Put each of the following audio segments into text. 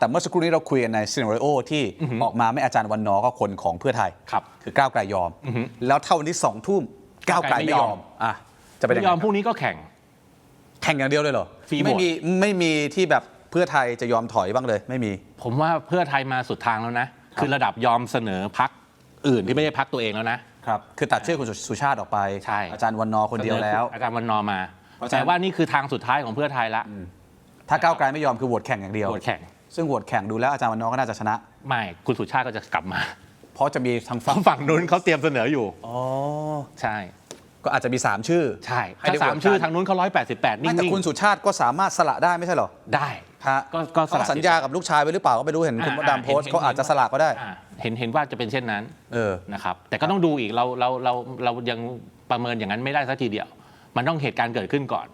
แต่เมื่อสักครู่นี้เราคุยกันในซีนารีโอที่ออกมาไม่อาจารย์วันนอร์ก็คนของเพื่อไทยครับคือก้าวไกลยอม แล้วเท่าวันนี้สองทุ่มก้าวไกลไม่ยอมอะจะเป็นยังไม่ยอมไงพรุ่งนี้ก็แข่ง แข่งอย่างเดียวเลยเหรอฟรีโหวตไม่มีไม่มีที่แบบเพื่อไทยจะยอมถอยบ้างเลย ไม่มี ผมว่าเพื่อไทยมาสุดทางแล้วนะ คือระดับยอมเสนอพักอื่นที่ไม่ใช่พักตัวเองแล้วนะ ครับ คือตัดชื่อคุณสุชาติออกไป ใช่ อาจารย์วันนอร์คนเดียวแล้ว สนออาจารย์วันนอร์มา เพราะฉะนั้น แต่ว่านี่คือทางสุดท้ายของเพื่อไทยละถ้าก้าวไกลไม่ยอมคือโหวตแข่งอย่างเดียว โหวตแข่ง ซึ่งโหวตแข่งดูแล้วอาจารย์วันนอร์ก็น่าจะชนะ ไม่คุณสุชาติก็จะกลับมา เพราะจะมีทางฝั่ฝั่งงฝั่งนู้นเขาเตรียมเสนออยู่อ๋อใช่ ก็อาจจะมี 3 ชื่อ ใช่ให้ถ้าได้สามโหวตกัน ชื่อทางนู้นเขาร้อยแปดสิบแปดนิ่ไม่แต่งคุณสุชาติก็สามารถสละได้ไม่ใช่เหรอๆได้ฮะก็ก็สละเขาสัญญากับลูกชายไว้หรือเปล่าก็ไม่รู้เห็นคุณมดดำโพสต์ห็นเขาอาจจะสละก็ได้ อ่าเห็นเห็นว่าจะเป็นเช่นนั้น เออ นะครับแต่ก็ต้องดูอีกเราเราเราเรายังประเมินอย่างนั้นไม่ได้สักทีเดียว มันต้องเหตุการณ์เกิดขึ้นก่อน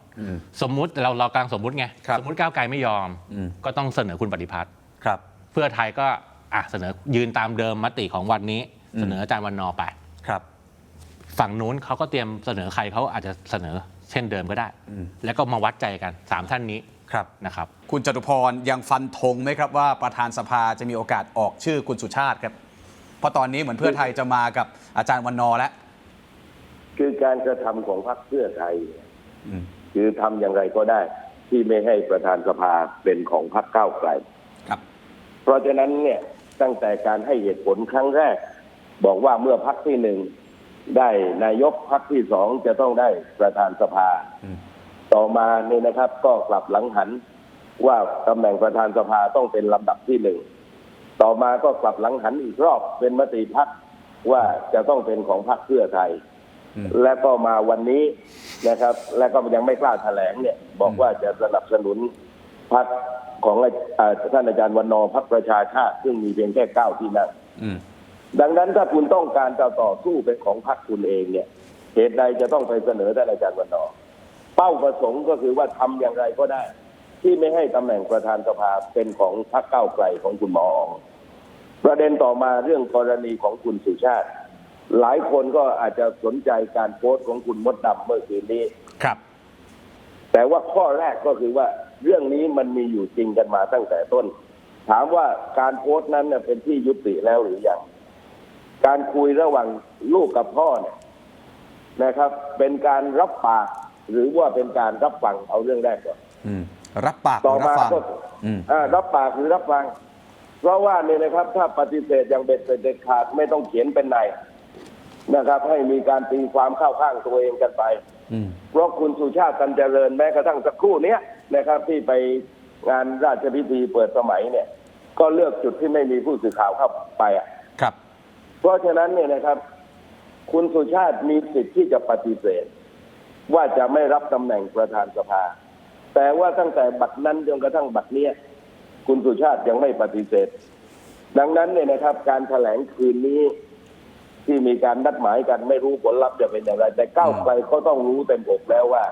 สมมุติเราเรากำลังสมมุติไง ครับสมมุติก้าวไกลไม่ยอม อืม ก็ต้องเสนอคุณปฏิพัฒน์ครับ เพื่อไทยก็อะเสนอยืนตามเดิมมติของวันนี้ เสนออาจารย์วันนอร์ไป ครับ ฝั่งนู้นเขาก็เตรียมเสนอใครเขาอาจจะเสนอเช่นเดิมก็ได้ แล้วก็มาวัดใจกันสามท่านนี้ครับ นะครับ คุณจตุพรยังฟันธงไหมครับว่าประธานสภาจะมีโอกาสออกชื่อคุณสุชาติครับ เพราะตอนนี้เหมือนเพื่อไทยจะมากับอาจารย์วันนอร์แล้ว คือการกระทำของพรรคเพื่อไทยเนี่ยอืม คือทำอย่างไรก็ได้ ที่ไม่ให้ประธานสภาเป็นของพรรคก้าวไกลครับ เพราะฉะนั้นเนี่ยตั้งแต่การให้เหตุผลครั้งแรก บอกว่าเมื่อพรรคที่หนึ่งได้นายกพรรคที่สองจะต้องได้ประธานสภาอืมต่อมาเนี่ยนะครับ ก็กลับหลังหันว่าตำแหน่งประธานสภาต้องเป็นลำดับที่หนึ่งต่อมาก็กลับหลังหันอีกรอบเป็นมติพักว่าจะต้องเป็นของพรรคเพื่อไทยอืม และก็มาวันนี้นะครับ และก็ยังไม่กล้าแถลงเนี่ย บอกว่าจะสนับสนุนพรรคของอ่าท่านอาจารย์วันนอร์พรรคประชาชาติ ซึ่งมีเพียงแค่เก้าที่นั่งอืมดังนั้นถ้าคุณต้องการจะต่อสู้เป็นของพรรคคุณเองเนี่ยเหตุใดจะต้องไปเสนอท่านอาจารย์วันนอร์เป้าประสงค์ก็คือว่าทำอย่างไรก็ได้ ที่ไม่ให้ตำแหน่งประธานสภาเป็นของพรรคก้าวไกลของคุณหมออ๋องประเด็นต่อมาเรื่องกรณีของคุณสุชาติ หลายคนก็อาจจะสนใจการโพสต์ของคุณมดดำเมื่อคืนนี้ ครับ แต่ว่าข้อแรกก็คือว่าเรื่องนี้มันมีอยู่จริงกันมาตั้งแต่ต้น ถามว่าการโพสต์นั้นเน่ยเป็นที่ยุติแล้วหรือยัง การคุยระหว่างลูกกับพ่อเนี่ยนะครับ เป็นการรับปากหรือว่าเป็นการรับฟังเอาเรื่องแรกก่อนอืม รับปากหต่อรือรับมาฟังก็อืม อ่ารับปากหรือรับฟัง เพราะว่าเนี่ยนะครับ ถ้าปฏิเสธอย่างเบ็ดเสร็จเด็ดขาดไม่ต้องเขียนเป็นใน นะครับ ให้มีการตีความเข้าข้างตัวเองกันไปอืมเพราะคุณสุชาติตันเจริญแม้กระทั่งสักครู่เนี้ยนะครับ ที่ไปงานราชพิธีเปิดสมัยเนี่ย ก็เลือกจุดที่ไม่มีผู้สื่อข่าวเข้าไปอะครับ เพราะฉะนั้นเนี่ยนะครับ คุณสุชาติมีสิทธิ์ที่จะปฏิเสธ ว่าจะไม่รับตำแหน่งประธานสภา แต่ว่าตั้งแต่บัตรนั้นจนกระทั่งบัตรเนี้ยคุณสุชาติยังไม่ปฏิเสธ ดังนั้นเนี่ยนะครับ การแถลงคืนนี้ ที่มีการนัดหมายกันไม่รู้ผลลัพธ์จะเป็นอย่างไร แต่ก้าวไกลก็ต้องรู้เต็มอกแล้วว่า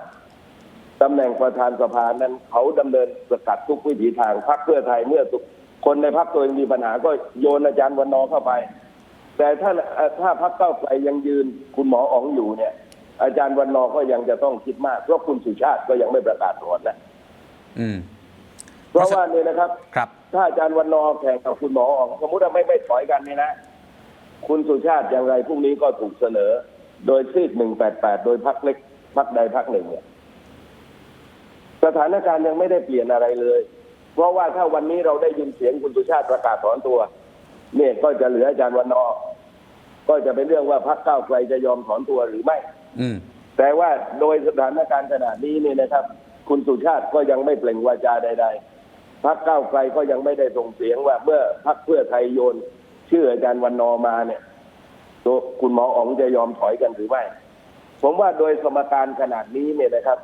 ตำแหน่งประธานสภานั้นเขาดำเนินประกาศทุกวิถีทางพรรคเพื่อไทยเมื่อทุกคนในพรรคตัวเองมีปัญหาก็โยนอาจารย์วันนอร์เข้าไป แต่ถ้าเอ่อถ้าพรรคเก้าวไกลยังยืนคุณหมออ๋องอยู่เนี่ย อาจารย์วันนอร์ก็ยังจะต้องคิดมากเพราะคุณสุชาติก็ยังไม่ประกาศถอนนะอืมเพราะว่าเนี่ยนะครับ ครับ ถ้าอาจารย์วันนอร์แข่งกับคุณหมออ๋องสมมติว่าไม่ไม่ถอยกันเนี่ยนะ คุณสุชาติอย่างไรพรุ่งนี้ก็ถูกเสนอ โดยซีกหนึ่งแปดแปดโดยพักเล็กพักใดพักหนึ่งเนี่ยสถานการณ์ยังไม่ได้เปลี่ยนอะไรเลย เพราะว่าถ้าวันนี้เราได้ยินเสียงคุณสุชาติประกาศถอนตัว เนี่ยก็จะเหลืออาจารย์วันนอร์ก็จะเป็นเรื่องว่าพักก้าวไกลจะยอมถอนตัวหรือไม่ อืมแต่ว่าโดยสถานการณ์ขนาดนี้เนี่ยนะครับ คุณสุชาติก็ยังไม่เปล่งวาจาใด ๆพักก้าวไกลก็ยังไม่ได้ส่งเสียงว่าเมื่อพักเพื่อไทยโยน ชื่ออาจารย์วันนอมาเนี่ยตัวคุณหมออ๋องจะยอมถอยกันหรือไม่ผมว่าโดยสมการขนาดนี้เนี่ยนะครับ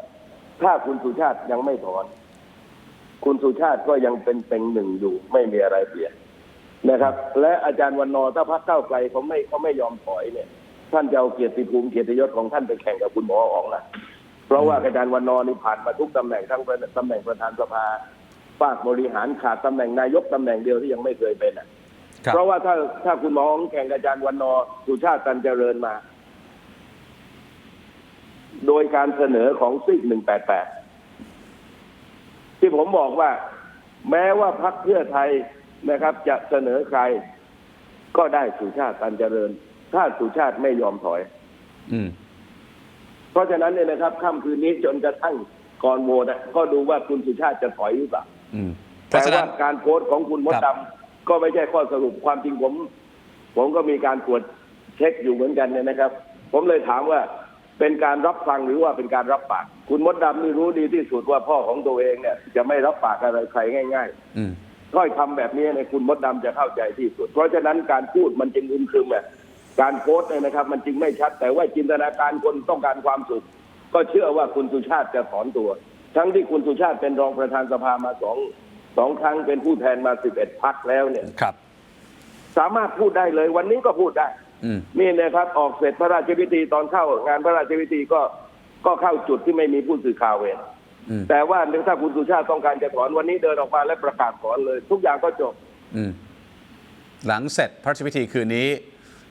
ถ้าคุณสุชาติยังไม่ถอน คุณสุชาติก็ยังเป็นเต็งหนึ่งอยู่ไม่มีอะไรเปลี่ยนนะครับ และอาจารย์วันนอถ้าพักเก้าไกลเขาไม่เขาไม่ยอมถอยเนี่ย ท่านจะเอาเกียรติภูมิเกียรติยศของท่านไปแข่งกับคุณหมออ๋องนะเพราะว่าอาจารย์วันนอนี่ผ่านมาทุกตำแหน่งทั้งตำแหน่งประธานสภาฝากบริหารขาดตำแหน่งนายกตำแหน่งเดียวที่ยังไม่เคยเป็นอะ เพราะว่าถ้าถ้าคุณหมออ๋องแข่งกับอาจารย์วันนอร์สุชาติตันเจริญมา โดยการเสนอของซิกหนึ่งแปดแปดที่ผมบอกว่า แม้ว่าพักเพื่อไทยนะครับ จะเสนอใคร ก็ได้สุชาติตันเจริญ ถ้าสุชาติไม่ยอมถอย อืมเพราะฉะนั้นเนี่ยนะครับค่ำคืนนี้จนกระทั่งก่อนโหวตอะก็ดูว่าคุณสุชาติจะถอยหรือเปล่าอืมเพแต่ราะฉะนั้ว่านการโพสต์ของคุณมดครัดบำ ก็ไม่ใช่ข้อสรุปความจริงผม ผมก็มีการตรวจเช็คอยู่เหมือนกันเนี่ยนะครับ ผมเลยถามว่าเป็นการรับฟังหรือว่าเป็นการรับปาก คุณมดดำนี่รู้ดีที่สุดว่าพ่อของตัวเองเนี่ย จะไม่รับปากอะไรใครง่าย ๆ อืม ถ้อยคำแบบนี้เนี่ยคุณมดดำจะเข้าใจที่สุด เพราะฉะนั้นการพูดมันจึงอึมครึมอะการโพสต์เนี่ยนะครับ มันจึงไม่ชัด แต่ว่าจินตนาการคนต้องการความสุข ก็เชื่อว่าคุณสุชาติจะถอนตัว ทั้งที่คุณสุชาติเป็นรองประธานสภามาสอง สองครั้งเป็นผู้แทนมาสิบเอ็ดพักแล้วเนี่ย ครับ สามารถพูดได้เลยวันนี้ก็พูดได้ อืม นี่นะครับ ออกเสร็จพระราชพิธีตอนเข้างานพระราชพิธีก็ก็เข้าจุดที่ไม่มีผู้สื่อข่าวเวรอืม แต่ว่าถ้าคุณสุชาติต้องการจะถอนวันนี้เดินออกมาและประกาศถอนเลย ทุกอย่างก็จบ อืม หลังเสร็จพระราชพิธีคืนนี้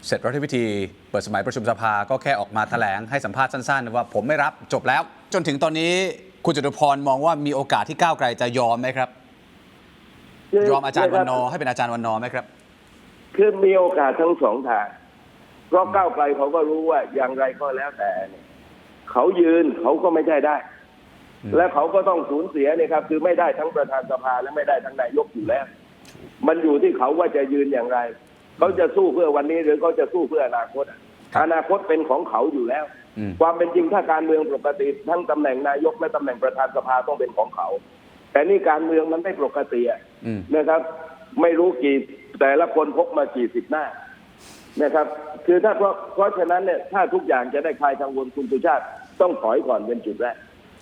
เสร็จพระราชพิธี เปิดสมัยประชุมสภาก็แค่ออกมาแถลงให้สัมภาษณ์สั้นๆ ว่าผมไม่รับจบแล้ว จนถึงตอนนี้คุณจตุพรมองว่ามีโอกาสที่ก้าวไกลจะยอมไหมครับ ยอมอาจารย์วันนอร์ให้เป็นอาจารย์วันนอร์ไหมครับ คือมีโอกาสทั้งสองทาง เพราะก้าวไกลเขาก็รู้ว่าอย่างไรก็แล้วแต่เนี่ยเขายืนเขาก็ไม่ใช่ได้อืมและเขาก็ต้องสูญเสียเนี่ยครับ คือไม่ได้ทั้งประธานสภาและไม่ได้ทั้งนายกอยู่แล้ว มันอยู่ที่เขาว่าจะยืนอย่างไร เขาจะสู้เพื่อวันนี้หรือเขาจะสู้เพื่ออนาคตอะอนาคตเป็นของเขาอยู่แล้วอืมความเป็นจริงถ้าการเมืองปกติทั้งตำแหน่งนายกและตำแหน่งประธานสภาต้องเป็นของเขา แต่นี่การเมืองมันไม่ปกติอะอืม นะครับ ไม่รู้กี่แต่ละคนพกมากี่สิบหน้านะครับ คือถ้าเพราะเพราะฉะนั้นเนี่ยถ้าทุกอย่างจะได้คลายกังวลคุณสุชาติต้องถอยก่อนเป็นจุดแรก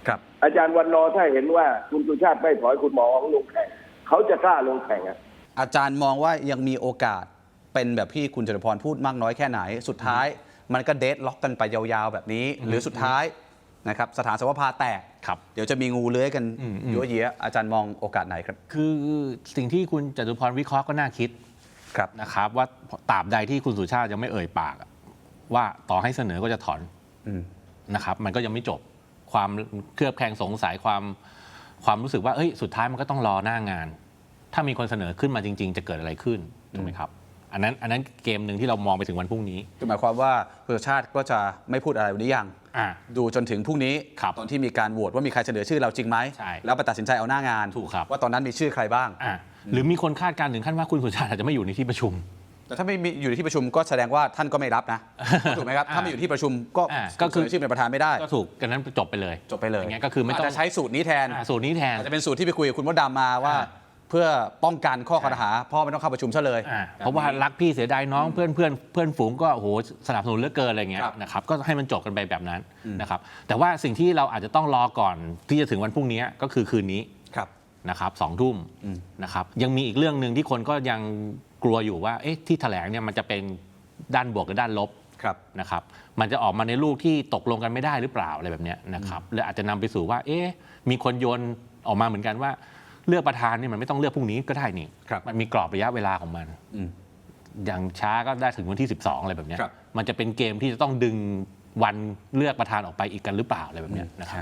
ครับ อาจารย์วันนอร์ถ้าเห็นว่าคุณสุชาติไม่ถอยคุณหมอของลงแข่งเขาจะกล้าลงแข่งอะ อาจารย์มองว่ายังมีโอกาสเป็นแบบที่คุณจตุพรพูดมากน้อยแค่ไหน สุดท้าย มันก็เดทล็อกกันไปยาวๆแบบนี้ หรือสุดท้ายนะครับสถานสภาแตก ครับเดี๋ยวจะมีงูเลื้อยกันอืมอืมยั่วเยียอาจารย์มองโอกาสไหนครับ คือสิ่งที่คุณจตุพรวิเคราะห์ก็น่าคิดครับนะครับ ว่าตราบใดที่คุณสุชาติยังไม่เอ่ยปากอะว่าต่อให้เสนอก็จะถอนอืมนะครับ มันก็ยังไม่จบความเคลือบแคลงสงสัยความความรู้สึกว่าเอ้ยสุดท้ายมันก็ต้องรอหน้างาน ถ้ามีคนเสนอขึ้นมาจริง ๆ จะเกิดอะไรขึ้นถูกไหมครับ อันนั้นอันนั้นเกมหนึ่งที่เรามองไปถึงวันพรุ่งนี้ คือหมายความว่าคุณสุชาติก็จะไม่พูดอะไรวันนี้ยังอ่า ดูจนถึงพรุ่งนี้ครับตอนที่มีการโหวตว่ามีใครเสนอชื่อเราจริงไหมใช่แล้วไปตัดสินใจเอาหน้างานถูกครับ ว่าตอนนั้นมีชื่อใครบ้าง อ่าหรือมีคนคาดการณ์ถึงขั้นว่าคุณสุชาติอาจจะไม่อยู่ในที่ประชุม แต่ถ้าไม่มีอยู่ในที่ประชุมก็แสดงว่าท่านก็ไม่รับนะ ถูกไหมครับ ถ้าไม่อยู่ที่ประชุมก็อ่าก็คือ เสนอชื่อเป็นประธานไม่ได้ ก็ถูกกันนั้นจบไปเลยจบไปเลยอย่างเงี้ยก็คือไม่ต้องาจจะใช้สูตรนี้แทน อ่าสูตรนี้แทน อาจจะเป็นสูตรที่ไปคุยกับคุณมดดำมาว่า อ่า เพื่อป้องกันข้อกล่าวหาพ่อไม่ต้องเข้าประชุมซะเลยอ่าเพราะว่ารักพี่เสียดายน้องเพื่อนเพื่อนเพื่อนฝูงก็โอ้โหสนับสนุนเหลือเกินอะไรเงี้ยครับนะครับก็ให้มันจบกันไปแบบนั้นนะครับแต่ว่าสิ่งที่เราอาจจะต้องรอก่อนที่จะถึงวันพรุ่งนี้ก็คือคืนนี้ครับนะครับสองทุ่มอืมนะครับยังมีอีกเรื่องหนึ่งที่คนก็ยังกลัวอยู่ว่าเอ๊ะที่แถลงเนี่ยมันจะเป็นด้านบวกหรือด้านลบครับนะครับมันจะออกมาในลูกที่ตกลงกันไม่ได้หรือเปล่าอะไรแบบเนี้ยนะครับและอาจจะนำไปสู่ว่าเอ๊ะมีคนโยนออกมาเหมือนกันว่า เลือกประธานนี่มันไม่ต้องเลือกพรุ่งนี้ก็ได้นี่ ครับมันมีกรอบระยะเวลาของมัน อืม อย่างช้าก็ได้ถึงวันที่ 12 อะไรแบบเนี้ยครับ มันจะเป็นเกมที่จะต้องดึงวันเลือกประธานออกไปอีกกันหรือเปล่าอะไรแบบเนี้ยนะครับฮะ